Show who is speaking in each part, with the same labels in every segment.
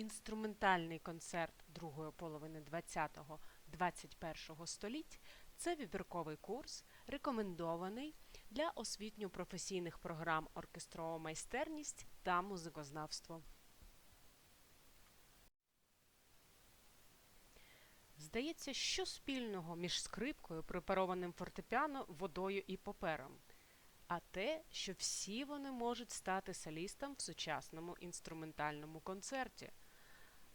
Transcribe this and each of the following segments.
Speaker 1: Інструментальний концерт другої половини 20-21 століть це вибірковий курс, рекомендований для освітньо-професійних програм оркестрова майстерність та музикознавство. Здається, що спільного між скрипкою, препарованим фортепіано, водою і папером, а те, що всі вони можуть стати солістом в сучасному інструментальному концерті.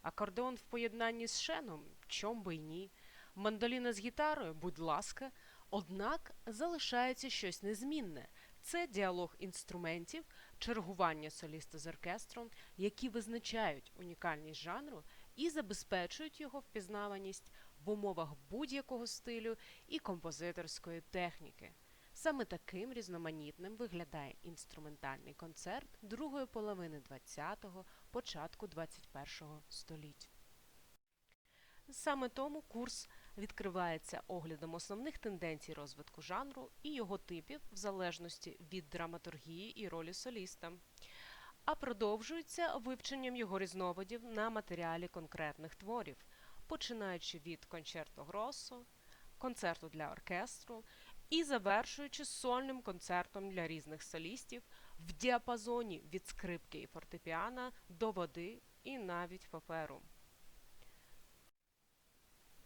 Speaker 1: Акордеон в поєднанні з шеном, чом би й ні. Мандоліна з гітарою, будь ласка, однак залишається щось незмінне. Це діалог інструментів, чергування соліста з оркестром, які визначають унікальність жанру і забезпечують його впізнаваність в умовах будь-якого стилю і композиторської техніки. Саме таким різноманітним виглядає інструментальний концерт другої половини ХХ, початку ХХІ століття. Саме тому курс відкривається оглядом основних тенденцій розвитку жанру і його типів в залежності від драматургії і ролі соліста, а продовжується вивченням його різновидів на матеріалі конкретних творів, починаючи від концерту гросо, концерту для оркестру і завершуючи сольним концертом для різних солістів в діапазоні від скрипки і фортепіано до води і навіть паперу.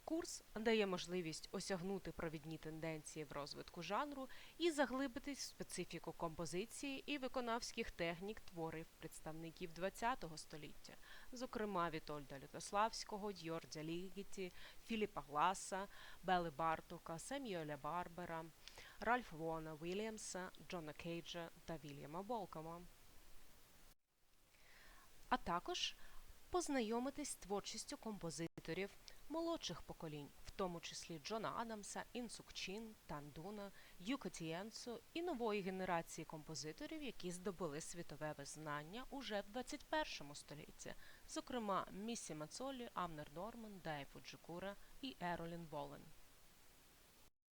Speaker 1: Курс дає можливість осягнути провідні тенденції в розвитку жанру і заглибитись в специфіку композиції і виконавських технік творів представників ХХ століття, зокрема Вітольда Лютославського, Дьордя Лігіті, Філіпа Гласа, Бели Бартука, Семюеля Барбера, Ральф Вона Вільямса, Джона Кейджа та Вільяма Болкома. А також познайомитись з творчістю композиторів молодших поколінь, в тому числі Джона Адамса, Інсук Чин, Тандуна, Юко Тієнсу і нової генерації композиторів, які здобули світове визнання уже в 21 столітті, зокрема Місі Мацолі, Амнер Норман, Дай Фуджикура і Еролін Болен.